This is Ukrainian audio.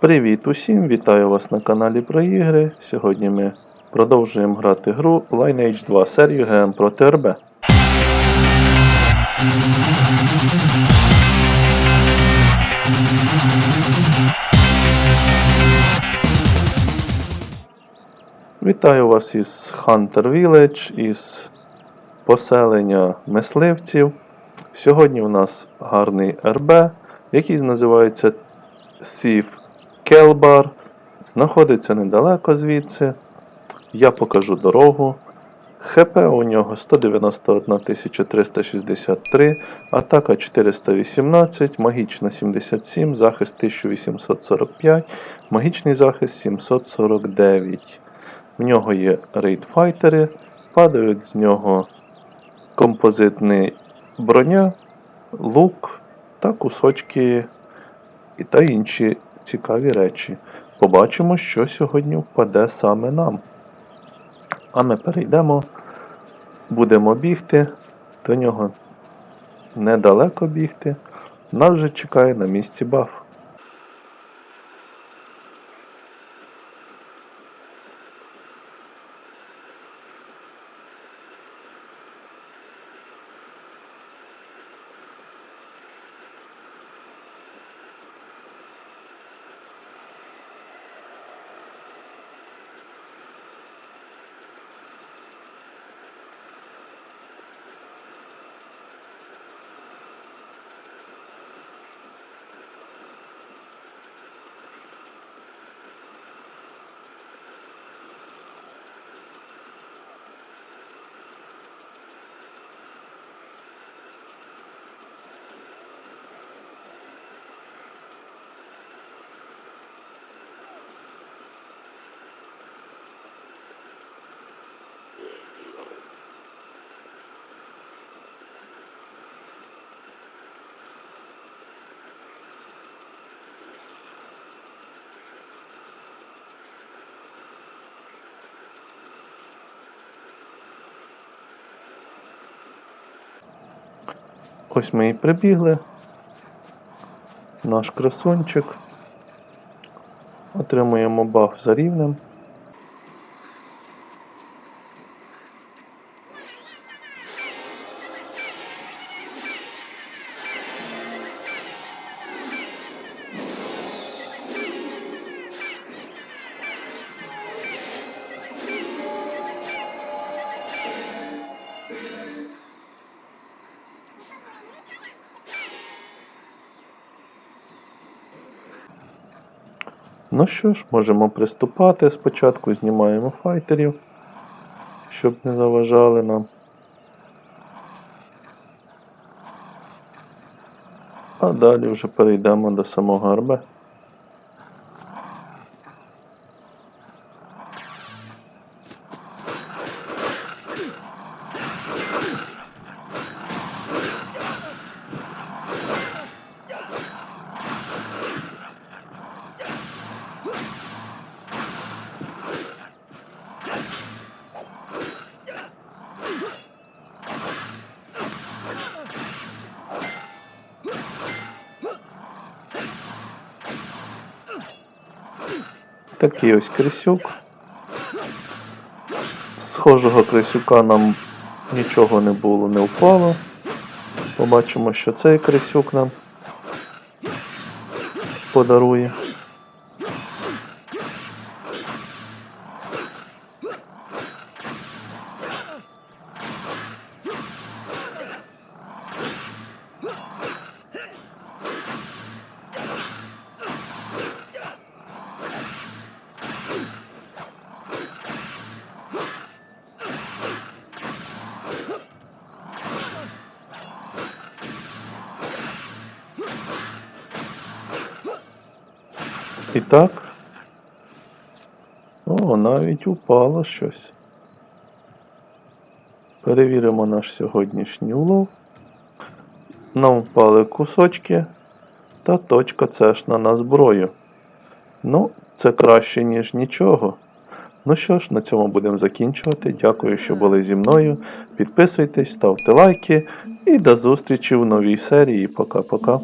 Привіт усім! Вітаю вас на каналі про ігри. Сьогодні ми продовжуємо грати гру Lineage 2 серію ГМ проти РБ. Вітаю вас із Hunter Village, із поселення мисливців. Сьогодні у нас гарний РБ, який називається Сів Келбар. Знаходиться недалеко звідси. Я покажу дорогу. ХП у нього 191 363, атака 418, магічна 77, захист 1845, магічний захист 749. В нього є рейдфайтери, падають з нього композитний броня, лук та кусочки та інші цікаві речі. Побачимо, що сьогодні впаде саме нам. А ми перейдемо, будемо бігти, до нього недалеко бігти. Нас вже чекає на місці баф. Ось ми і прибігли. Наш красунчик. Отримуємо баф за рівнем. Ну що ж, можемо приступати. Спочатку знімаємо файтерів, щоб не заважали нам. А далі вже перейдемо до самого РБ. Такий ось крисюк. Схожого крисюка нам нічого не було, не впало. Побачимо, що цей крисюк нам подарує. І так. О, навіть упало щось. Перевіримо наш сьогоднішній улов. Нам впали кусочки та точка цешна на зброю. Ну, це краще, ніж нічого. Ну що ж, на цьому будемо закінчувати. Дякую, що були зі мною. Підписуйтесь, ставте лайки і до зустрічі в новій серії. Пока-пока.